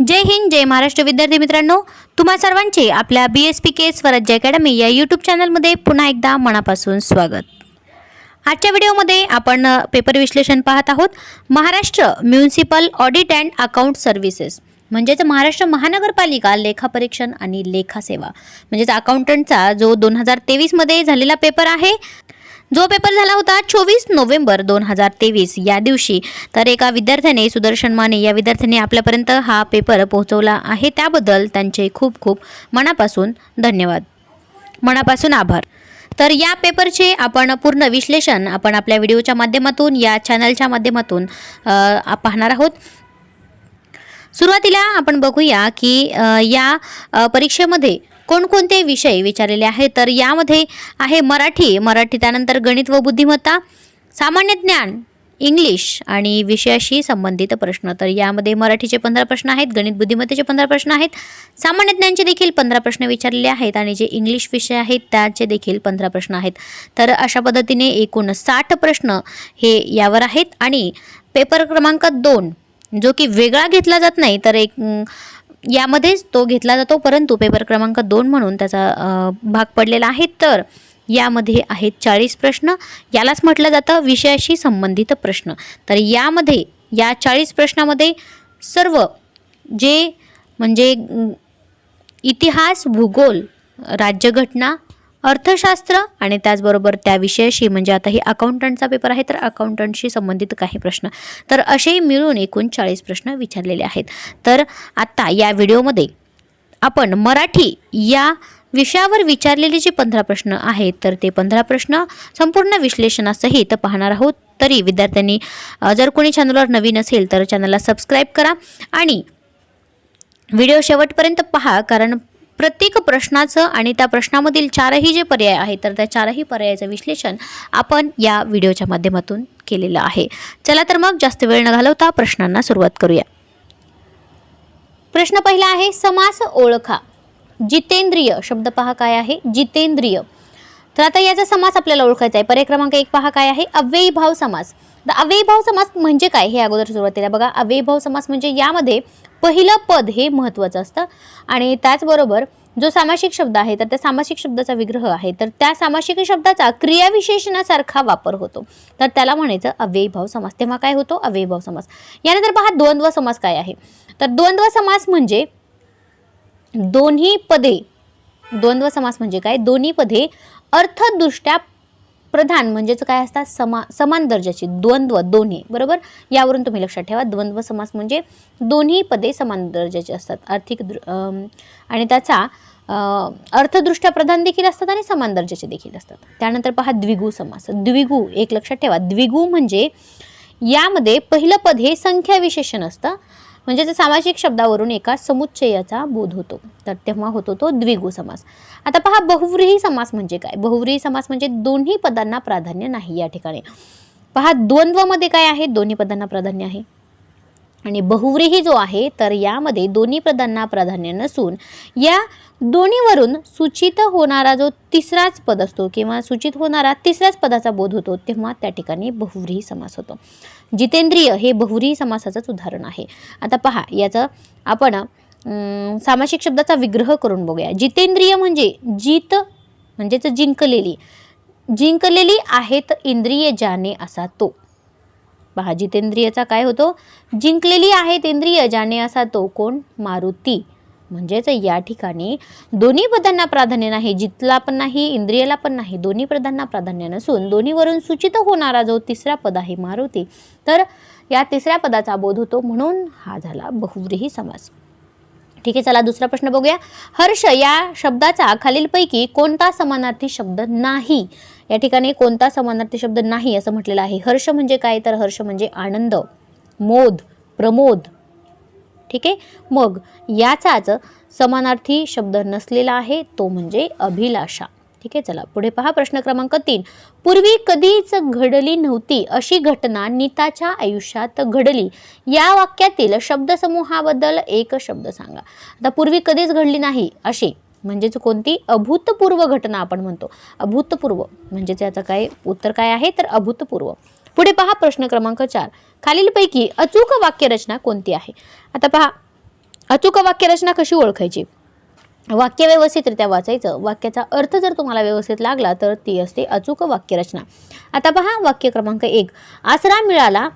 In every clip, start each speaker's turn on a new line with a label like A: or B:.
A: जय हिंद जय महाराष्ट्र. विद्यार्थी मित्रांनो तुम्हा सर्वांचे आपल्या बी एस पी के स्वराज्य अकॅडमी या यूट्यूब चॅनलमध्ये पुन्हा एकदा मनापासून स्वागत. आजच्या व्हिडिओमध्ये आपण पेपर विश्लेषण पाहत आहोत. Maharashtra municipal audit and account services म्हणजेच महाराष्ट्र महानगरपालिका लेखापरीक्षण आणि लेखा सेवा म्हणजेच अकाउंटंटचा जो दोन हजार तेवीसमध्ये झालेला पेपर आहे जो पेपर झाला होता चोवीस नोव्हेंबर दोन हजार तेवीस या दिवशी. तर एका विद्यार्थ्याने सुदर्शन माने या विद्यार्थ्याने आपल्यापर्यंत हा पेपर पोहोचवला आहे. त्याबद्दल त्यांचे खूप खूप मनापासून धन्यवाद. मनापासून आभार. तर या पेपरचे आपण पूर्ण विश्लेषण आपण आपल्या व्हिडिओच्या माध्यमातून या चॅनलच्या माध्यमातून पाहणार आहोत. सुरुवातीला आपण बघूया की या परीक्षेमध्ये कोणकोणते विषय विचारलेले आहेत? तर यामध्ये आहे मराठी. मराठी त्यानंतर गणित व बुद्धिमत्ता सामान्य ज्ञान इंग्लिश आणि विषयाशी संबंधित प्रश्न. तर यामध्ये मराठीचे पंधरा प्रश्न आहेत गणित बुद्धिमत्तेचे पंधरा प्रश्न आहेत सामान्य ज्ञानचे देखील पंधरा प्रश्न विचारलेले आहेत आणि जे इंग्लिश विषय आहेत त्याचे देखील पंधरा प्रश्न आहेत. तर अशा पद्धतीने एकूण साठ प्रश्न हे यावर आहेत आणि पेपर क्रमांक दोन जो की वेगळा घेतला जात नाही तर एक यामध्येच तो घेतला जातो परंतु पेपर क्रमांक दोन म्हणून त्याचा भाग पडलेला आहे. तर यामध्ये आहेत चाळीस प्रश्न. यालाच म्हटलं जातं विषयाशी संबंधित प्रश्न. तर यामध्ये या चाळीस प्रश्नामध्ये सर्व जे म्हणजे इतिहास भूगोल राज्यघटना अर्थशास्त्र आणि त्याचबरोबर त्या विषयाशी म्हणजे आता हे अकाउंटंटचा पेपर आहे तर अकाउंटंटशी संबंधित काही प्रश्न. तर असे मिळून एकूण चाळीस प्रश्न विचारलेले आहेत. तर आत्ता या व्हिडिओमध्ये आपण मराठी या विषयावर विचारलेले जे पंधरा प्रश्न आहेत तर ते पंधरा प्रश्न संपूर्ण विश्लेषणासहित पाहणार आहोत. तरी विद्यार्थ्यांनी जर कोणी चॅनलवर नवीन असेल तर चॅनलला सबस्क्राईब करा आणि व्हिडिओ शेवटपर्यंत पहा कारण प्रत्येक प्रश्नाचं आणि त्या प्रश्नामधील चारही जे पर्याय आहेत तर त्या चारही पर्यायाचं विश्लेषण आपण या व्हिडिओच्या माध्यमातून केलेलं आहे. चला तर मग जास्त वेळ न घालवता प्रश्नांना सुरुवात करूया. प्रश्न पहिला आहे समास ओळखा. जितेंद्रिय शब्द पहा काय आहे? जितेंद्रिय. तर आता याचा समास आपल्याला ओळखायचा आहे. पर्याय क्रमांक एक पहा काय आहे? अव्ययी भाव समास. तर अव्ययी भाव समास म्हणजे काय? हे अगोदर सुरुवातीला बघा. अव्ययी भाव समास म्हणजे यामध्ये पहिलं पद हे महत्त्वाचं असतं. आणि त्याचबरोबर जो सामासिक शब्द आहे तर त्या सामासिक शब्दाचा विग्रह आहे. तर त्या सामासिक शब्दाचा क्रियाविशेषणासारखा वापर होतो. तर त्याला म्हणायचं अव्ययीभाव समास. तेव्हा काय होतो? अव्ययीभाव समास. यानंतर पहा द्वंद्व समास काय आहे? तर द्वंद्व समास म्हणजे दोन्ही पदे. द्वंद्व समास म्हणजे काय? दोन्ही पदे अर्थदृष्ट्या प्रधान म्हणजेच काय असतात? समा समान दर्जाची द्वंद्व दोन्ही. बरोबर? यावरून तुम्ही लक्षात ठेवा द्वंद्व समास म्हणजे दोन्ही पदे समान दर्जाची असतात. आर्थिक दृ आणि त्याचा अर्थदृष्ट्या प्रधान देखील असतात आणि समान दर्जाचे देखील असतात. त्यानंतर पहा द्विगु समास. द्विगु एक लक्षात ठेवा. द्विगु म्हणजे यामध्ये पहिलं पद हे संख्या विशेषण असतं. म्हणजे सामासिक शब्दावरून एका समुच्चयाचा बोध होतो तर तेव्हा होतो तो द्विगु समास. आता पहा बहुव्रीही समास म्हणजे काय? बहुव्रीही समास म्हणजे दोन्ही पदांना प्राधान्य नाही या ठिकाणी. पहा द्वंद्वमध्ये काय आहे? दोन्ही पदांना प्राधान्य आहे. आणि बहुव्रीही जो आहे तर यामध्ये दोन्ही पदांना प्राधान्य नसून या दोन्हीवरून सूचित होणारा जो तिसराच पद असतो किंवा सूचित होणारा तिसऱ्याच पदाचा बोध होतो तेव्हा त्या ठिकाणी बहुव्रीही समास होतो. जितेंद्रिय हे बहुव्रीही समासाचंच उदाहरण आहे. आता पहा याचं आपण सामासिक शब्दाचा विग्रह करून बघूया. जितेंद्रिय म्हणजे जित म्हणजेच जिंकलेली. जिंकलेली आहेत इंद्रिय ज्याने असा तो. पहा जितेंद्रियचा काय होतो? जिंकलेली आहे इंद्रिय ज्याने असा तो कोण? मारुती. म्हणजेच या ठिकाणी दोन्ही पदांना प्राधान्य नाही जितला पण नाही इंद्रियाला पण नाही दोन्ही पदांना प्राधान्य नसून दोन्हीवरून सूचित होणारा जो तिसरा पद आहे मारुती तर या तिसऱ्या पदाचा बोध होतो म्हणून हा झाला बहुव्रीही समास. ठीक आहे चला दुसरा प्रश्न बघूया. हर्ष या शब्दाचा खालीलपैकी कोणता समानार्थी शब्द नाही? या ठिकाणी कोणता समानार्थी शब्द नाही असं म्हटलेलं आहे. हर्ष म्हणजे काय? तर हर्ष म्हणजे आनंद मोद प्रमोद. ठीक आहे? मग याचाच समानार्थी शब्द नसलेला आहे तो म्हणजे अभिलाषा. ठीक आहे? चला पुढे पहा प्रश्न क्रमांक तीन. पूर्वी कधीच घडली नव्हती अशी घटना नीताच्या आयुष्यात घडली. या वाक्यातील शब्दसमूहाबद्दल एक शब्द सांगा. आता पूर्वी कधीच घडली नाही अशी. म्हणजेच कोणती? अभूतपूर्व घटना आपण म्हणतो. अभूतपूर्व. म्हणजेच याचं काय उत्तर काय आहे? तर अभूतपूर्व. पुढे पहा प्रश्न क्रमांक चार. खालीलपैकी अचूक वाक्यरचना कोणती आहे? आता पहा. अचूक वाक्यरचना कशी ओळखायची? वाक्य व्यवस्थितरित्या वाचायचं. वाक्याचा अर्थ जर तुम्हाला व्यवस्थित लागला तर ती असते अचूक वाक्यरचना. आता पहा वाक्य क्रमांक एक. आसरा मिळाला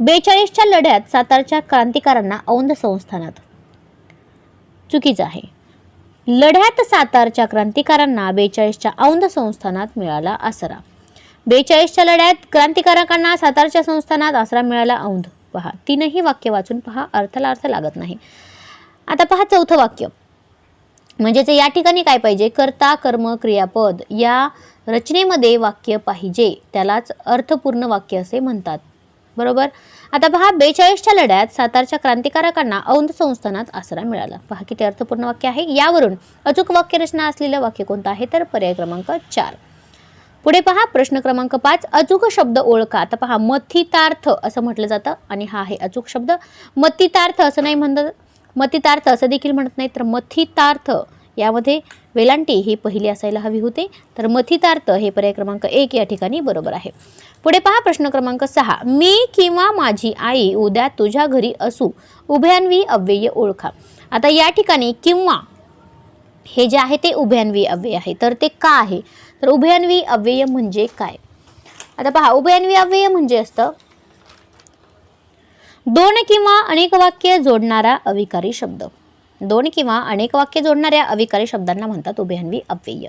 A: बेचाळीसच्या लढ्यात सातारच्या क्रांतिकारांना औंध संस्थानात. चुकीचं आहे. लढ्यात सातारच्या क्रांतिकारांना बेचाळीसच्या औंध संस्थानात मिळाला आसरा. बेचाळीसच्या लढ्यात क्रांतिकारकांना सातारच्या संस्थानात आसरा मिळाला औंध. पहा तीनही वाक्य वाचून पहा अर्थाला अर्थ लागत नाही. आता पहा चौथं वाक्य. म्हणजेच या ठिकाणी काय पाहिजे? कर्ता कर्म क्रियापद या रचनेमध्ये वाक्य पाहिजे. त्यालाच अर्थपूर्ण वाक्य असे म्हणतात. बरोबर? आता पहा बेचाळीसच्या लढ्यात सातारच्या क्रांतिकारकांना औंध संस्थानात आसरा मिळाला. पहा किती अर्थपूर्ण वाक्य आहे. यावरून अचूक वाक्यरचना असलेलं वाक्य कोणतं आहे? तर पर्याय क्रमांक चार. पुढे पहा प्रश्न क्रमांक पाच. अचूक शब्द ओळखा. आता पहा मथितार्थ असं म्हटलं जातं आणि हा आहे अचूक शब्द. मथितार्थ असं नाही म्हणत मथितार्थ असं देखील म्हणत नाही तर मथितार्थ यामध्ये वेलांटी ही पहिली असायला हवी होते. तर मथितार्थ हे पर्याय क्रमांक एक या ठिकाणी बरोबर आहे. पुढे पहा प्रश्न क्रमांक सहा. मी किंवा माझी आई उद्या तुझ्या घरी असू. उभ्यान्वी अव्यय ओळखा. आता या ठिकाणी किंवा हे जे आहे ते उभ्यान्वी अव्यय आहे. तर ते का आहे? तर उभयान्वी अव्यय म्हणजे काय? आता पहा उभयान्वी अव्यय म्हणजे असतं दोन किंवा अनेक वाक्य जोडणारा अविकारी शब्द. दोन किंवा अनेक वाक्य जोडणाऱ्या अविकारी शब्दांना म्हणतात उभयान्वी अव्यय.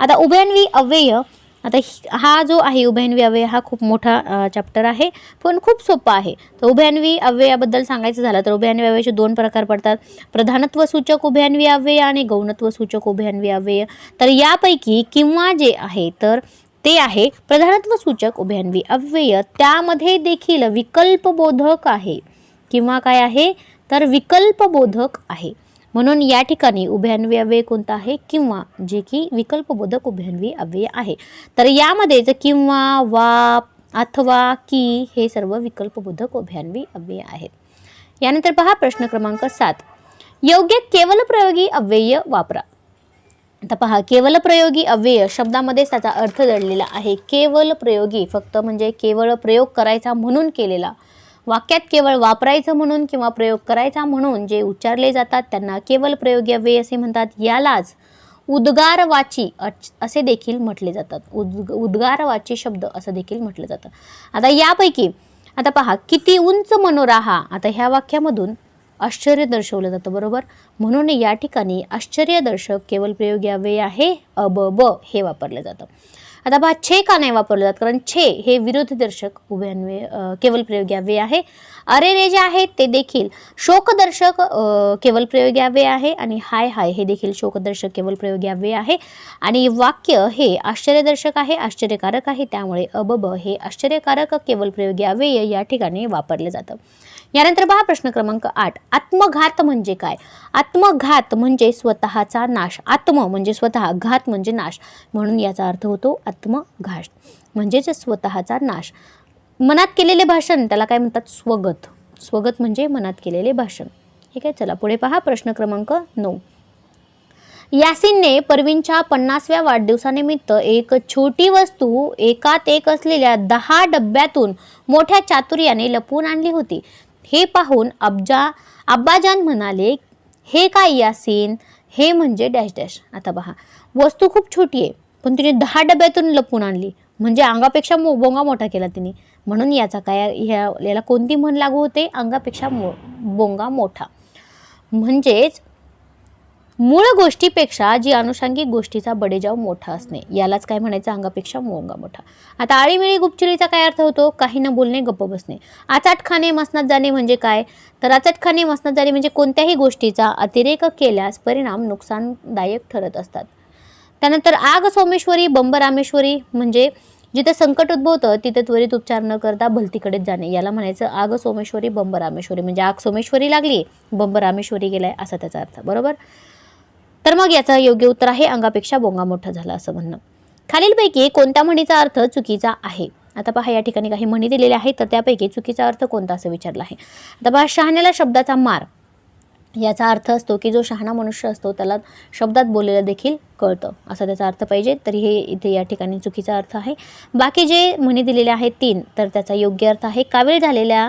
A: आता उभयान्वी अव्यय आता हा जो आहे उभयान्वी अव्यय हा खूप मोठा चॅप्टर आहे पण खूप सोपा आहे. तर उभयान्वी अव्ययाबद्दल सांगायचं झालं तर उभयान्वी अव्ययाचे दोन प्रकार पडतात. प्रधानत्व सूचक उभयान्वी अव्यय आणि गौणत्व सूचक उभयान्वी अव्यय. तर यापैकी किंवा जे आहे तर ते आहे प्रधानत्व सूचक उभयान्वी अव्यय. त्यामध्ये देखील विकल्पबोधक आहे. किंवा काय आहे? तर विकल्पबोधक आहे. म्हणून या ठिकाणी उभयान्वी अव्यय कोणता आहे? किंवा जे की विकल्पबोधक उभयान्वी अव्यय आहे. तर यामध्येच किंवा वा अथवा की हे सर्व विकल्पबोधक उभयान्वी अव्यय आहेत. यानंतर पहा प्रश्न क्रमांक सात. योग्य केवल प्रयोगी अव्यय वापरा. आता पहा केवल प्रयोगी अव्यय शब्दामध्येच त्याचा अर्थ दडलेला आहे. केवल प्रयोगी फक्त म्हणजे केवळ प्रयोग करायचा म्हणून केलेला. वाक्यात केवळ वापरायचं म्हणून किंवा प्रयोग करायचा म्हणून जे उच्चारले जातात त्यांना केवल प्रयोगी असे म्हणतात. यालाच उद्गारवाची अच- असे देखील म्हटले जातात. उद्ग उद्गारवाची शब्द असं देखील म्हटलं जातं. आता यापैकी आता पहा किती उंच मनोरा हा आता ह्या वाक्यामधून आश्चर्य दर्शवलं जातं बरोबर? म्हणून या ठिकाणी आश्चर्यदर्शक केवळ प्रयोग यावे आहे अब ब हे वापरलं जातं. आता पहा छे का नाही वापरलं जात? कारण छे हे विरोधदर्शक उभयान्वय केवल प्रयोग प्रयोगी आहे. अरे रे जे आहेत ते देखील शोकदर्शक केवल केवळ प्रयोगी आहे आणि हाय हाय हे देखील शोकदर्शक केवळ प्रयोग यावे आहे. आणि वाक्य हे आश्चर्यदर्शक आहे आश्चर्यकारक आहे त्यामुळे अबब हे आश्चर्यकारक केवळ प्रयोग यावे या ठिकाणी वापरले जातं. यानंतर पहा प्रश्न क्रमांक आठ. आत्मघात म्हणजे काय? आत्मघात म्हणजे स्वतःचा नाश. आत्म म्हणजे स्वतः घात म्हणजे नाश. म्हणून याचा अर्थ होतो आत्मघात. म्हणजेच स्वतःचा नाश. मनात केलेले भाषण त्याला काय म्हणतात? स्वगत. स्वगत म्हणजे मनात केलेले भाषण. ठीक आहे? चला पुढे पहा प्रश्न क्रमांक नऊ. यासिनने परवीनच्या पन्नासव्या वाढदिवसानिमित्त एक छोटी वस्तू एकात एक असलेल्या दहा डब्यातून मोठ्या चातुर्याने लपवून आणली होती. हे पाहून अब्जा अब्बाजान म्हणाले हे काय यासीन? हे म्हणजे डॅश डॅश. आता पहा. वस्तू खूप छोटी आहे पण तिने दहा डब्यातून लपवून आणली. म्हणजे अंगापेक्षा मो बोंगा मोठा केला तिने. म्हणून याचा काय ह्या याला कोणती म्हण लागू होते? अंगापेक्षा मो बोंगा मोठा. म्हणजेच मूळ गोष्टीपेक्षा जी अनुषंगिक गोष्टीचा बडेजाव मोठा असणे. यालाच काय म्हणायचं? अंगापेक्षा मोंगा मोठा. आता आळीमिळी गुपचुरीचा काय अर्थ होतो? काही न बोलणे गप्प बसणे. आचाटखाने मसनात जाणे म्हणजे काय? तर आचाटखाने मसनात जाणे म्हणजे कोणत्याही गोष्टीचा अतिरेक केल्यास परिणाम नुकसानदायक ठरत असतात. त्यानंतर आग सोमेश्वरी बंब रामेश्वरी म्हणजे जिथे संकट उद्भवतं तिथे त्वरित उपचार न करता भलतीकडेच जाणे. याला म्हणायचं आग सोमेश्वरी बंब रामेश्वरी म्हणजे आग सोमेश्वरी लागली बंब रामेश्वरी गेलाय असा त्याचा अर्थ. बरोबर? तर मग याचं योग्य उत्तर आहे अंगापेक्षा बोंगा मोठा झाला असं म्हणणं. खालीलपैकी कोणत्या म्हणीचा अर्थ चुकीचा आहे? आता पहा या ठिकाणी काही म्हणी दिलेल्या आहेत तर त्यापैकी चुकीचा अर्थ कोणता असं विचारला आहे. आता पहा शहाण्याला शब्दाचा मार. याचा अर्थ असतो की जो शहाणा मनुष्य असतो त्याला शब्दात बोललेलं देखील कळतं. असा त्याचा अर्थ पाहिजे तरी हे इथे या ठिकाणी चुकीचा अर्थ आहे. बाकी जे म्हणी दिलेले आहेत तीन तर त्याचा योग्य अर्थ आहे. कावीळ झालेल्या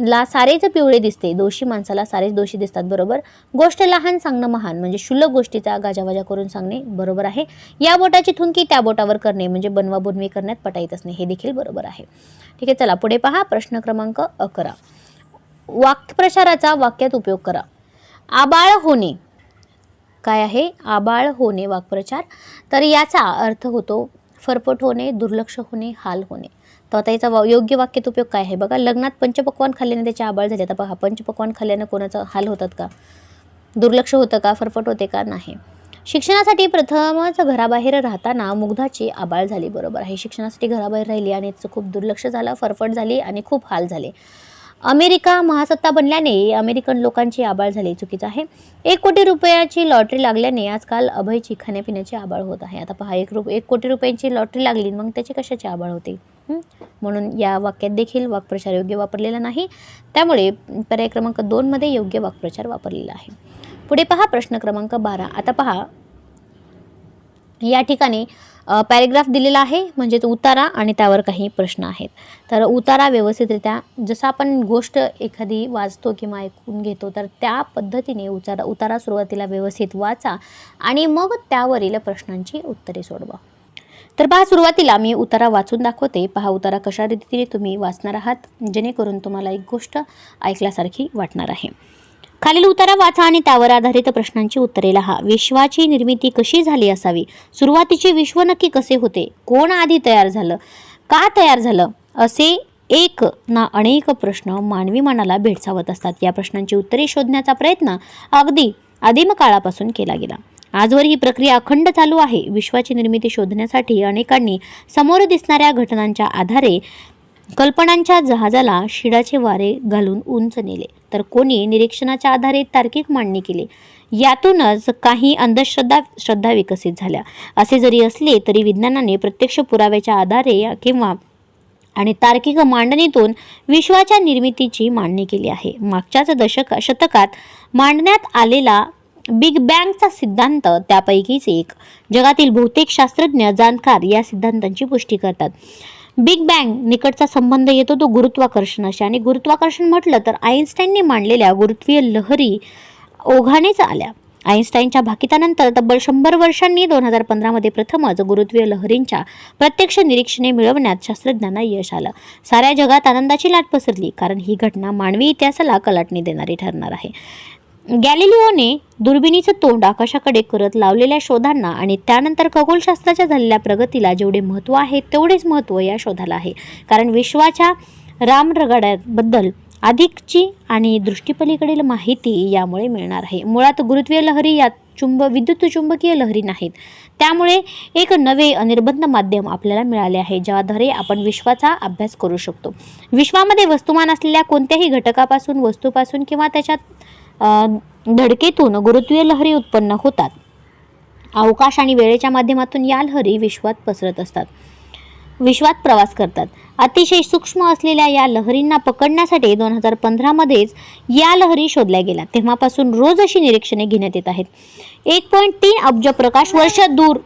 A: ला सारेच पिवळे दिसते दोषी माणसाला सारेच दोषी दिसतात बरोबर? गोष्ट लहान सांगणं महान म्हणजे शुल्लक गोष्टीचा गाजावाजा करून सांगणे बरोबर आहे. या बोटाची थुंकी त्या बोटावर करणे म्हणजे बनवा बनवी करण्यात पटाईत असणे हे देखील बरोबर आहे. ठीक आहे चला पुढे पहा प्रश्न क्रमांक अकरा. वाक्प्रचाराचा वाक्यात उपयोग करा. आबाळ होणे. काय आहे? आबाळ होणे वाक्प्रचार. तर याचा अर्थ होतो फरफट होणे दुर्लक्ष होणे हाल होणे. तर आता याचा वा- योग्य वाक्यात उपयोग काय आहे? बघा लग्नात पंचपक्वान खाल्ल्याने त्याचे आबाळ झाले. आता बघा पंचपक्वान खाल्ल्याने कोणाचा हाल होतात का? दुर्लक्ष होतं का? फरफट होते का? नाही. शिक्षणासाठी प्रथमच घराबाहेर राहताना मुग्धाची आबाळ झाली. बरोबर आहे. शिक्षणासाठी घराबाहेर राहिली आणि तिचं खूप दुर्लक्ष झालं फरफट झाली आणि खूप हाल झाले. अमेरिका महासत्ता बनल्याने अमेरिकन लोकांची आबाळ झाली चुकीचं आहे. एक कोटी रुपयाची लॉटरी लागल्याने आजकाल अभयची खाण्यापिण्याची आबाळ होत आहे. आता पहा एक रुप एक कोटी रुपयांची लॉटरी लागली मग त्याची कशाची आबाळ होते? म्हणून या वाक्यात देखील वाक्प्रचार योग्य वापरलेला नाही. त्यामुळे पर्याय क्रमांक दोनमध्ये योग्य वाक्प्रचार वापरलेला आहे. पुढे पहा प्रश्न क्रमांक बारा. आता पहा या ठिकाणी पॅरेग्राफ दिलेला आहे म्हणजेच उतारा आणि त्यावर काही प्रश्न आहेत. तर उतारा व्यवस्थितरित्या जसं आपण गोष्ट एखादी वाचतो किंवा ऐकून घेतो तर त्या पद्धतीने उतारा उतारा सुरुवातीला व्यवस्थित वाचा आणि मग त्यावरील प्रश्नांची उत्तरे सोडवा. तर पहा सुरुवातीला मी उतारा वाचून दाखवते. पहा उतारा कशा रीतीने तुम्ही वाचणार आहात जेणेकरून तुम्हाला एक गोष्ट ऐकल्यासारखी वाटणार आहे. खालील उतारा वाचा आणि त्यावर आधारित प्रश्नांची उत्तरे लिहा. विश्वाची निर्मिती कशी झाली असावी? सुरुवातीचे विश्व नक्की कसे होते? कोण आधी तयार झालं? का तयार झालं? असे एक ना अनेक प्रश्न मानवी मनाला भेडसावत असतात. या प्रश्नांची उत्तरे शोधण्याचा प्रयत्न अगदी आदिम काळापासून केला गेला. आजवर ही प्रक्रिया अखंड चालू आहे. विश्वाची निर्मिती शोधण्यासाठी अनेकांनी समोर दिसणाऱ्या घटनांच्या आधारे कल्पनांच्या जहाजाला शिडाचे वारे घालून उंच नेले. तर कोणी निरीक्षणाच्या आधारे तार्किक मांडणी केली? यातूनच काही अंधश्रद्धा श्रद्धा विकसित झाल्या. असे जरी असले तरी विज्ञानाने प्रत्यक्ष पुराव्याच्या आधारे किंवा आणि तार्किक मांडणीतून विश्वाच्या निर्मितीची मांडणी केली आहे. मागच्याच दशक शतकात मांडण्यात आलेला बिग बँगचा सिद्धांत त्यापैकीच एक. जगातील बहुतेक शास्त्रज्ञ जाणकार या सिद्धांतांची पुष्टी करतात. बिग बँग निकटचा संबंध येतो तो गुरुत्वाकर्षणाशी. आणि गुरुत्वाकर्षण म्हटलं तर आईन्स्टाईनने मांडलेल्या गुरुत्वीय लहरी ओघानेच आल्या. आईन्स्टाईनच्या भाकितानंतर तब्बल शंभर वर्षांनी दोन हजार पंधरामध्ये प्रथमच गुरुत्वीय लहरींच्या प्रत्यक्ष निरीक्षणे मिळवण्यात शास्त्रज्ञांना यश आलं. साऱ्या जगात आनंदाची लाट पसरली कारण ही घटना मानवी इतिहासाला कलाटणी देणारी ठरणार आहे. गॅलिलिओने दुर्बिणीचं तोंड आकाशाकडे करत लावलेल्या शोधांना आणि त्यानंतर खगोलशास्त्राच्या झालेल्या प्रगतीला जेवढे महत्त्व आहे तेवढेच महत्त्व या शोधाला आहे. कारण विश्वाच्या रामरगाड्याबद्दल अधिकची आणि दृष्टीपलीकडील माहिती यामुळे मिळणार आहे. मुळात गुरुत्वीय लहरी या चुंब विद्युत चुंबकीय लहरी नाहीत. त्यामुळे एक नवे अनिर्बंध माध्यम आपल्याला मिळाले आहे ज्याद्वारे आपण विश्वाचा अभ्यास करू शकतो. विश्वामध्ये वस्तुमान असलेल्या कोणत्याही घटकापासून वस्तूपासून किंवा त्याच्यात धडकेतून गुरुत्वीय लहरी उत्पन्न होतात. अवकाश आणि वेळेच्या माध्यमातून या लहरी विश्वात पसरत असतात. विश्वात प्रवास करतात. अतिशय सूक्ष्म असलेल्या या लहरींना पकडण्यासाठी दोन हजार पंधरामध्येच या लहरी शोधल्या गेल्या. तेव्हापासून रोज अशी निरीक्षणे घेण्यात येत आहेत. एक पॉईंट तीन अब्ज प्रकाश वर्ष दूर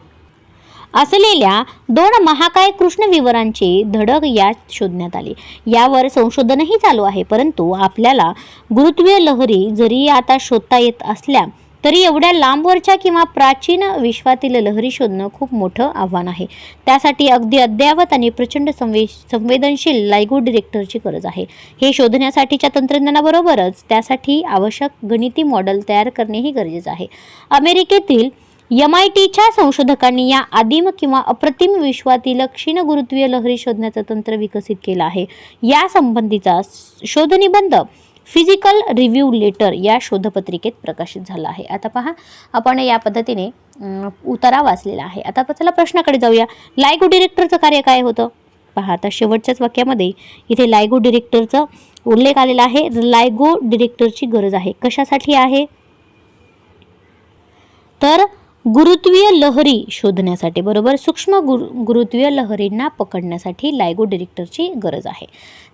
A: असलेल्या दोन महाकाय कृष्णविवरांचे धडक यात शोधण्यात आली. यावर संशोधनही चालू आहे परंतु आपल्याला गुरुत्वीय लहरी जरी आता शोधता येत असल्या तरी एवढ्या लांबवरच्या किंवा प्राचीन विश्वातील लहरी शोधणं खूप मोठं आव्हान आहे. त्यासाठी अगदी अद्ययावत आणि प्रचंड संवे संवेदनशील लायगो डिरेक्टरची गरज आहे. हे शोधण्यासाठीच्या तंत्रज्ञानाबरोबरच त्यासाठी आवश्यक गणिती मॉडेल तयार करणेही गरजेचं आहे. अमेरिकेतील एम आय टीच्या संशोधकांनी या आदिम किंवा अप्रतिम विश्वातील क्षीण गुरुत्वीय लहरी शोधण्याचं तंत्र विकसित केलं आहे. या संबंधीचा शोधनिबंध फिजिकल रिव्ह्यू लेटर या शोधपत्रिकेत प्रकाशित झाला आहे. आता पहा आपण या पद्धतीने उतारा वाचलेला आहे. आता चला प्रश्नाकडे जाऊया. लायगो डिरेक्टरचं कार्य काय होतं? पहा आता शेवटच्याच वाक्यामध्ये इथे लायगो डिरेक्टरचा उल्लेख आलेला आहे. लायगो डिरेक्टरची गरज आहे. कशासाठी आहे? तर गुरुत्वीय लहरी शोधण्यासाठी बरोबर? सूक्ष्म गुरु गुरुत्वीय लहरींना पकडण्यासाठी लायगो डिरेक्टरची गरज आहे.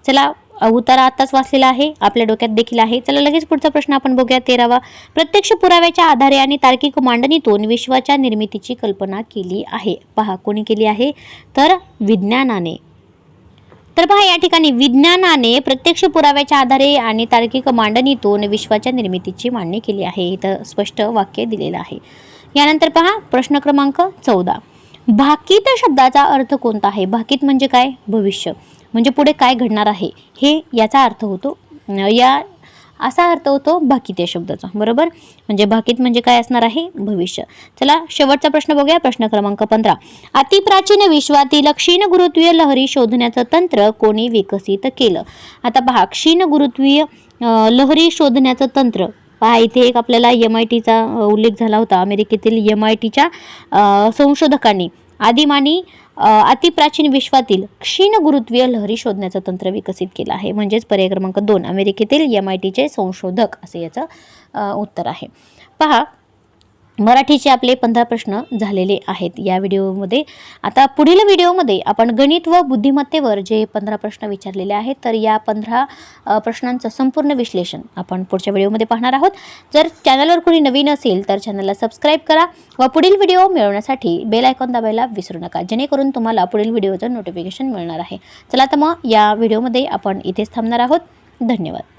A: चला उतारा आत्ताच वाचलेला आहे आपल्या डोक्यात देखील आहे. चला लगेच पुढचा प्रश्न आपण बघूया तेरावा. प्रत्यक्ष पुराव्याच्या आधारे आणि तार्किक मांडणीतून विश्वाच्या निर्मितीची कल्पना केली आहे. पहा कोणी केली आहे? तर विज्ञानाने. तर पहा या ठिकाणी विज्ञानाने प्रत्यक्ष पुराव्याच्या आधारे आणि तार्किक मांडणीतून विश्वाच्या निर्मितीची मांडणी केली आहे. इथं स्पष्ट वाक्य दिलेलं आहे. यानंतर पहा प्रश्न क्रमांक चौदा. भाकीत शब्दाचा अर्थ कोणता आहे? भाकीत म्हणजे काय? भविष्य. म्हणजे पुढे काय घडणार आहे? हे याचा अर्थ होतो या असा अर्थ होतो भाकीत या शब्दाचा. बरोबर? म्हणजे भाकीत म्हणजे काय असणार आहे? भविष्य. चला शेवटचा प्रश्न बघूया. प्रश्न क्रमांक पंधरा. अतिप्राचीन विश्वातील क्षीण गुरुत्वीय लहरी शोधण्याचं तंत्र कोणी विकसित केलं? आता पहा क्षीण गुरुत्वीय लहरी शोधण्याचं तंत्र पहा इथे एक आपल्याला एम आय टीचा उल्लेख झाला होता. अमेरिकेतील एम आय टीच्या संशोधकांनी आदिमानी आणि अतिप्राचीन विश्वातील क्षीण गुरुत्वीय लहरी शोधण्याचं तंत्र विकसित केलं आहे. म्हणजेच पर्याय क्रमांक दोन अमेरिकेतील एम आय टीचे संशोधक असं याचं उत्तर आहे. पहा मराठीचे आपले पंधरा प्रश्न झालेले आहेत या व्हिडिओमध्ये. आता पुढील व्हिडिओमध्ये आपण गणित व बुद्धिमत्तेवर जे पंधरा प्रश्न विचारलेले आहेत तर या पंधरा प्रश्नांचं संपूर्ण विश्लेषण आपण पुढच्या व्हिडिओमध्ये पाहणार आहोत. जर चॅनलवर कोणी नवीन असेल तर चॅनलला सबस्क्राईब करा व पुढील व्हिडिओ मिळवण्यासाठी बेल आयकॉन दाबायला विसरू नका जेणेकरून तुम्हाला पुढील व्हिडिओचं नोटिफिकेशन मिळणार आहे. चला तर मग या व्हिडिओमध्ये आपण इथेच थांबणार आहोत. धन्यवाद.